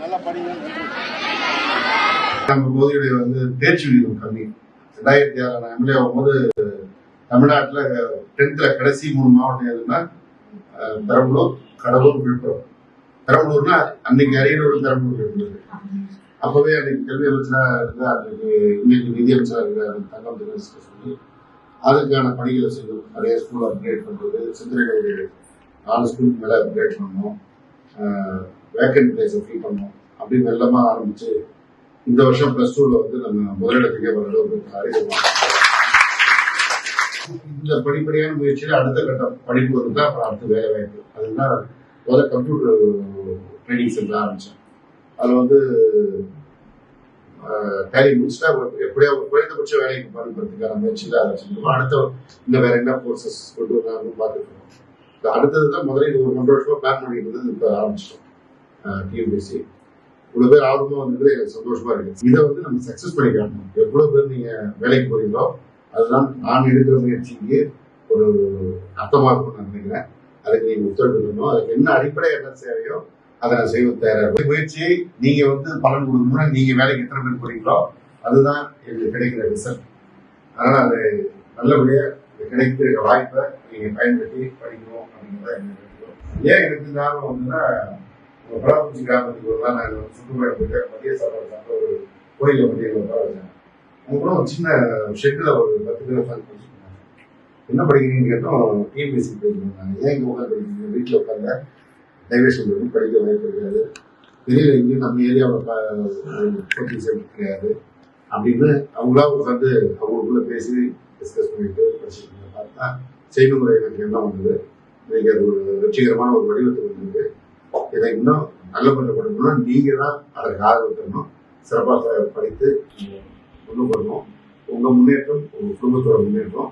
நல்லா படிங்க. நம்ம பகுதியுடைய வந்து தேர்ச்சி விகிதம் கம்மி. ரெண்டாயிரத்தி ஆறு நான் எம்எல்ஏ ஆகும்போது தமிழ்நாட்டில் டென்த்தில் கடைசி மூணு மாவட்டம் எதுன்னா பெரம்பலூர் கடலூர் விழுப்புரம். பெரம்பலூர்னா அன்னைக்கு அரியலூர் பெரம்பலூர் இருந்தது. அப்பவே அன்னைக்கு கல்வி அமைச்சராக இருந்தா அன்னைக்கு இன்னைக்கு நிதி அமைச்சராக இருக்கிற தங்கம் தினேஷ்க்கு சொல்லி அதுக்கான பணிகளை செய்தோம் நிறைய ஸ்கூல் அப்கிரேட் பண்ணுறது சித்திரைகள் நாலு ஸ்கூலுக்கு மேலே அப்கிரேட் பண்ணணும். வேக்கன்ட் பிளேஸை ஃபில் பண்ணோம் அப்படின்னு வெள்ளமா ஆரம்பிச்சு இந்த வருஷம் பிளஸ் டூல வந்து நம்ம முதலிடத்துக்கே வர அளவுக்கு இந்த படிப்படியான முயற்சியில அடுத்த கட்ட படிப்பு வந்து அப்புறம் அடுத்த வேலை வாய்ப்பு. அதுதான் முதல்ல கம்ப்யூட்டர் ட்ரைனிங் சென்டர் ஆரம்பிச்சேன். அதில் வந்து டேலி முடிச்சுட்டா ஒரு- எப்படியா ஒரு குறைந்தபட்ச வேலைக்கு பயன்படுத்துக்கான முயற்சியில் அதை செஞ்சோம் அடுத்த இந்த வேற என்ன கோர்சஸ் கொண்டு வந்தாங்கன்னு பார்த்துட்டு அடுத்தது தான் முதல்ல இது ஒரு ஒன்றரை வருஷமா பிளான் பண்ணிட்டு இருந்தது இப்போ ஆரம்பிச்சிட்டோம். டிஎம்பிசி இவ்வளவு பேர் ஆர்வமா வந்தது எனக்கு சந்தோஷமா இருக்கு. இதை வந்து நம்ம சக்சஸ் பண்ணி காட்டணும். எவ்வளவு பேர் நீங்க வேலைக்கு போறீங்களோ அதுதான் நான் எடுக்கிற முயற்சிக்கு ஒரு அர்த்தமா இருக்கும்னு நான் நினைக்கிறேன். அதுக்கு நீங்க ஒத்துழைப்பு அதுக்கு என்ன அடிப்படை என்ன தேவையோ அதை நான் செய்வது தயாராக முயற்சி நீங்க வந்து பலன் கொடுக்கணும்னா நீங்க வேலைக்கு எத்தனை பேர் போறீங்களோ அதுதான் எங்களுக்கு கிடைக்கிற ரிசல்ட் அதனால அது நல்லபடியா கிடைக்கிற வாய்ப்பை நீங்க பயன்படுத்தி படிக்கணும் அப்படிங்கிறத எனக்கு ஏன் எனக்கு இந்த ஆர்வம் வந்துன்னா பலாப்பூச்சி கிராமத்துக்கு ஒரு நாள் நாங்கள் சுற்றுப்பயணம் போயிட்டு மதிய சாப்பாடு ஒரு கோயிலில் மதிய உட்கார வச்சேன் அதுக்கப்புறம் ஒரு சின்ன ஷெட்டில் ஒரு பத்து பேர் உட்காந்து படிச்சுருந்தாங்க என்ன படிக்கிறீங்கன்னு கேட்டோம் டிஎம்பிஎஸ்சி படிக்கிறாங்க ஏன் இங்கே உட்காந்து படிக்கிறீங்க வீட்டில் உட்காந்து டைவர்ஷன் பண்ணி படிக்க வாய்ப்பு கிடையாது. வெளியில் எங்கேயும் நம்ம ஏரியாவில் கோச்சிங் சென்டர் கிடையாது. அப்படின்னு அவங்களா உட்காந்து அவங்களுக்குள்ள பேசி டிஸ்கஸ் பண்ணிட்டு படிச்சுட்டு பார்த்தா செய்முறை எனக்கு என்ன வந்தது? இன்னைக்கு அது ஒரு வெற்றிகரமான ஒரு வடிவத்தை இதை இன்னும் நல்ல பண்ண கொடுக்கணும்னா நீங்க தான் அதற்கு ஆதரவு தரணும் சிறப்பாக படித்து முன்னுக்கு வரணும். உங்க முன்னேற்றம் உங்க குடும்பத்தோட முன்னேற்றம்